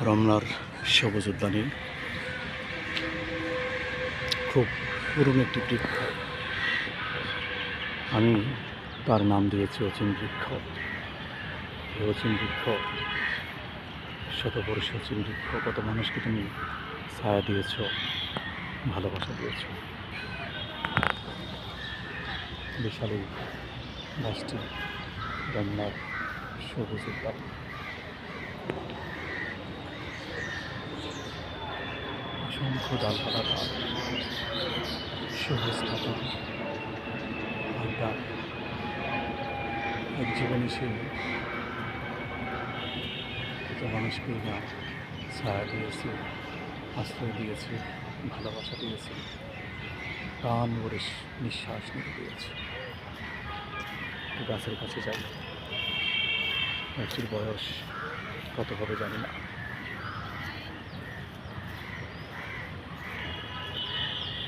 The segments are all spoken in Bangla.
রমনার সবুজ উদ্যানে খুব পুরনো একটি বৃক্ষ। আমি তার নাম দিয়েছি অচিন বৃক্ষ। অচিন বৃক্ষ শতবর্ষ অচিন বৃক্ষ। কত মানুষকে তুমি ছায়া দিয়েছ, ভালোবাসা দিয়েছ। বিশাল এই গাছটি রমনার সবুজ উদ্যান। অসংখ্য ডালপালা গাছ সবুজ পাতা। আড্ডা এক জীবনে সে কত মানুষকে না ছায়া দিয়েছে, আশ্রয় দিয়েছে, ভালোবাসা দিয়েছে, প্রাণ ভরে নিঃশ্বাস নিতে দিয়েছে গাছের কাছে যাই। গাছটির বয়স কত হবে জানি না।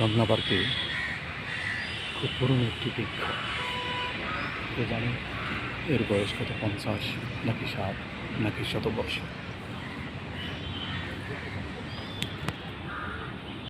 রমনা পার্কে খুব পুরনো একটি বৃক্ষ। জানে এর বয়স কত, পঞ্চাশ নাকি ষাট নাকি শত বর্ষ